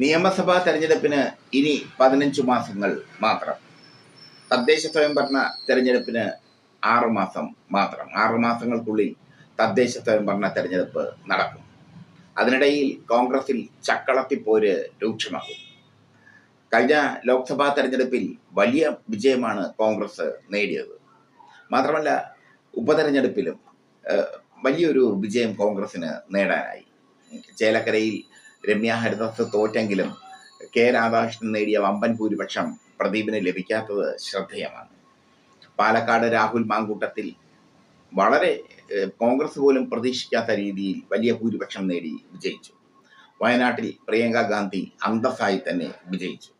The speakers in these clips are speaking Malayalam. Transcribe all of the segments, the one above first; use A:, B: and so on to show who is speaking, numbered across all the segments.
A: നിയമസഭാ തെരഞ്ഞെടുപ്പിന് ഇനി പതിനഞ്ച് മാസങ്ങൾ മാത്രം. തദ്ദേശ സ്വയംഭരണ തെരഞ്ഞെടുപ്പിന് ആറുമാസം മാത്രം. ആറുമാസങ്ങൾക്കുള്ളിൽ തദ്ദേശ സ്വയംഭരണ തെരഞ്ഞെടുപ്പ് നടക്കും. അതിനിടയിൽ കോൺഗ്രസിൽ ചക്കളത്തിപ്പോര് രൂക്ഷമാകും. കഴിഞ്ഞ ലോക്സഭാ തെരഞ്ഞെടുപ്പിൽ വലിയ വിജയമാണ് കോൺഗ്രസ് നേടിയത്. മാത്രമല്ല ഉപതെരഞ്ഞെടുപ്പിലും വലിയൊരു വിജയം കോൺഗ്രസിന് നേടാനായി. ചേലക്കരയിൽ രമ്യ ഹരിദാസ് തോറ്റെങ്കിലും കെ രാധാകൃഷ്ണൻ നേടിയ വമ്പൻ ഭൂരിപക്ഷം പ്രദീപിന് ലഭിക്കാത്തത് ശ്രദ്ധേയമാണ്. പാലക്കാട് രാഹുൽ മാങ്കൂട്ടത്തിൽ വളരെ കോൺഗ്രസ് പോലും പ്രതീക്ഷിക്കാത്ത രീതിയിൽ വലിയ ഭൂരിപക്ഷം നേടി വിജയിച്ചു. വയനാട്ടിൽ പ്രിയങ്ക ഗാന്ധി അന്തസ്സായി തന്നെ വിജയിച്ചു.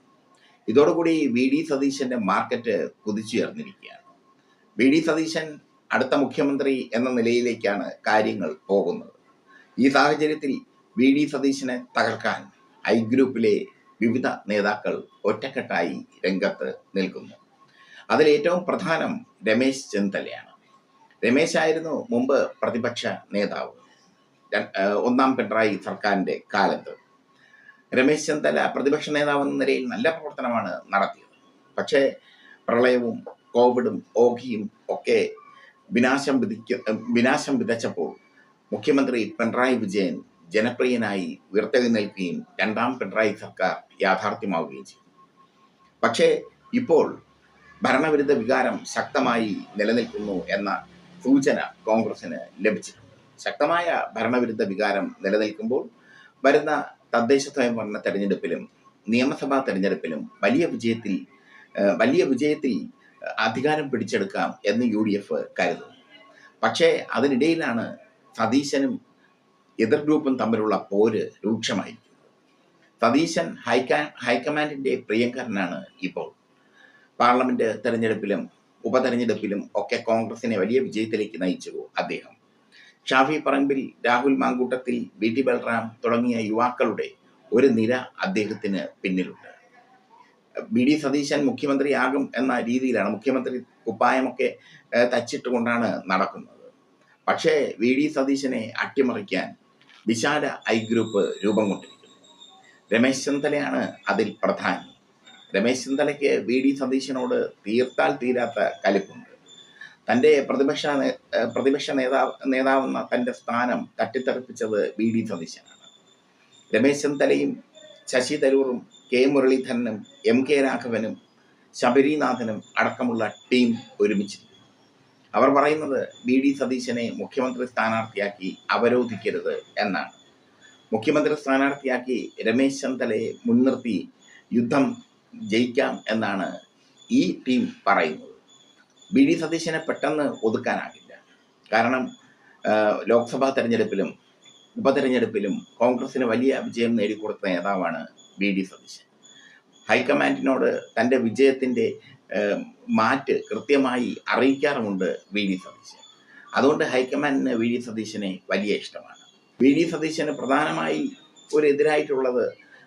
A: ഇതോടുകൂടി വി ഡി സതീശന്റെ മാർക്കറ്റ് കുതിച്ചുയർന്നിരിക്കുകയാണ് വി ഡി സതീശൻ അടുത്ത മുഖ്യമന്ത്രി എന്ന നിലയിലേക്കാണ് കാര്യങ്ങൾ പോകുന്നത്. ഈ സാഹചര്യത്തിൽ വി ഡി സതീശനെ തകർക്കാൻ ഐ ഗ്രൂപ്പിലെ വിവിധ നേതാക്കൾ ഒറ്റക്കെട്ടായി രംഗത്ത് നിൽക്കുന്നു. അതിലേറ്റവും പ്രധാനം രമേശ് ചെന്നിത്തലയാണ്. രമേശ് ആയിരുന്നു മുമ്പ് പ്രതിപക്ഷ നേതാവ്. ഒന്നാം പിണറായി സർക്കാരിന്റെ കാലത്ത്. രമേശ് ചെന്നിത്തല പ്രതിപക്ഷ നേതാവ് എന്ന നിലയിൽ നല്ല പ്രവർത്തനമാണ് നടത്തിയത്. പക്ഷേ പ്രളയവും കോവിഡും ഓഖിയും ഒക്കെ വിനാശം വിധിക്ക വിനാശം വിതച്ചപ്പോൾ മുഖ്യമന്ത്രി പിണറായി വിജയൻ ജനപ്രിയനായി ഉയർത്തെഴുന്നേൽക്കുകയും രണ്ടാം പിണറായി സർക്കാർ യാഥാർത്ഥ്യമാവുകയും ചെയ്തു. പക്ഷേ ഇപ്പോൾ ഭരണവിരുദ്ധ വികാരം ശക്തമായി നിലനിൽക്കുന്നു എന്ന സൂചന കോൺഗ്രസിന് ലഭിച്ചിട്ടുണ്ട്. ശക്തമായ ഭരണവിരുദ്ധ വികാരം നിലനിൽക്കുമ്പോൾ വരുന്ന തദ്ദേശ സ്വയംഭരണ തെരഞ്ഞെടുപ്പിലും നിയമസഭാ തെരഞ്ഞെടുപ്പിലും വലിയ വിജയത്തിൽ വലിയ വിജയത്തിൽ അധികാരം പിടിച്ചെടുക്കാം എന്ന് യു ഡി എഫ് കരുതുന്നു. പക്ഷേ അതിനിടയിലാണ് സതീശനും എതിർ ഗ്രൂപ്പും തമ്മിലുള്ള പോര് രൂക്ഷമായിരിക്കുന്നു. സതീശൻ ഹൈക്കാ ഹൈക്കമാൻഡിന്റെ പ്രിയങ്കരനാണ് ഇപ്പോൾ. പാർലമെന്റ് തെരഞ്ഞെടുപ്പിലും ഉപതെരഞ്ഞെടുപ്പിലും ഒക്കെ കോൺഗ്രസിനെ വലിയ വിജയത്തിലേക്ക് നയിച്ചു അദ്ദേഹം. ഷാഫി പറമ്പിൽ രാഹുൽ മാങ്കൂട്ടത്തിൽ വി. ടി. ബൽറാം തുടങ്ങിയ യുവാക്കളുടെ ഒരു നിര അദ്ദേഹത്തിന് പിന്നിലുണ്ട്. B D. സതീശൻ മുഖ്യമന്ത്രിയാകും എന്ന രീതിയിലാണ് മുഖ്യമന്ത്രി കുപ്പായമൊക്കെ തച്ചിട്ടുകൊണ്ടാണ് നടക്കുന്നത്. പക്ഷേ വി. ഡി. സതീശനെ അട്ടിമറിക്കാൻ വിശാല ഐ ഗ്രൂപ്പ് രൂപം കൊണ്ടിരിക്കുന്നു. രമേശ് ചെന്നലയാണ് അതിൽ പ്രധാനി. രമേശ് ചെന്നലയ്ക്ക് വി ഡി സതീശനോട് തീർത്താൽ തീരാത്ത കലിപ്പുണ്ട്. തന്റെ പ്രതിപക്ഷ പ്രതിപക്ഷ നേതാവ് നേതാവെന്ന തന്റെ സ്ഥാനം തട്ടിത്തെറിപ്പിച്ചത് വി ഡി സതീശനാണ്. രമേശ് ചെന്നലയും ശശി തരൂറും കെ മുരളീധരനും എം കെ രാഘവനും ശബരിനാഥനും അടക്കമുള്ള ടീം ഒരുമിച്ചിരുന്നു അവർ പറയുന്നത് ബി ഡി സതീശനെ മുഖ്യമന്ത്രി സ്ഥാനാർത്ഥിയാക്കി അവരോധിക്കരുത് എന്നാണ്. മുഖ്യമന്ത്രി സ്ഥാനാർത്ഥിയാക്കി രമേശ് ചന്ദലയെ മുൻനിർത്തി യുദ്ധം ജയിക്കാം എന്നാണ് ഈ ടീം പറയുന്നത്. ബി ഡി സതീശനെ പെട്ടെന്ന് ഒതുക്കാനാകില്ല. കാരണം ലോക്സഭാ തെരഞ്ഞെടുപ്പിലും ഉപതെരഞ്ഞെടുപ്പിലും കോൺഗ്രസിന് വലിയ വിജയം നേടിക്കൊടുത്ത നേതാവാണ് ബി ഡി സതീശൻ. ഹൈക്കമാൻഡിനോട് തന്റെ വിജയത്തിന്റെ മാറ്റ് കൃത്യമായി അറിയിക്കാറുമുണ്ട് വി ഡി സതീശൻ. അതുകൊണ്ട് ഹൈക്കമാൻഡിന് വി ഡി സതീശനെ വലിയ ഇഷ്ടമാണ്. വി ഡി സതീശന് പ്രധാനമായി ഒരു എതിരായിട്ടുള്ളത്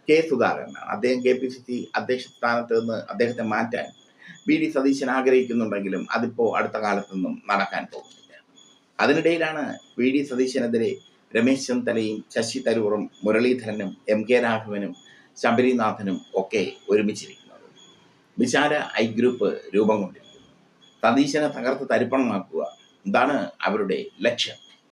A: കെ സുധാകരനാണ്. അദ്ദേഹം കെ പി സി സി അധ്യക്ഷ സ്ഥാനത്ത് നിന്ന് അദ്ദേഹത്തെ മാറ്റാൻ വി ഡി സതീശൻ ആഗ്രഹിക്കുന്നുണ്ടെങ്കിലും അതിപ്പോൾ അടുത്ത കാലത്തൊന്നും നടക്കാൻ പോകുന്നില്ല. അതിനിടയിലാണ് വി ഡി സതീശനെതിരെ രമേശ് ചെന്നിത്തലയും ശശി തരൂറും മുരളീധരനും എം കെ രാഘവനും ശബരിനാഥനും ഒക്കെ ഒരുമിച്ചിരിക്കുന്നത്. വിശാല ഐ ഗ്രൂപ്പ് രൂപം കൊണ്ടിരിക്കുന്നു. സതീശനെ തകർത്ത് തരിപ്പണമാക്കുക ഇതാണ് അവരുടെ ലക്ഷ്യം.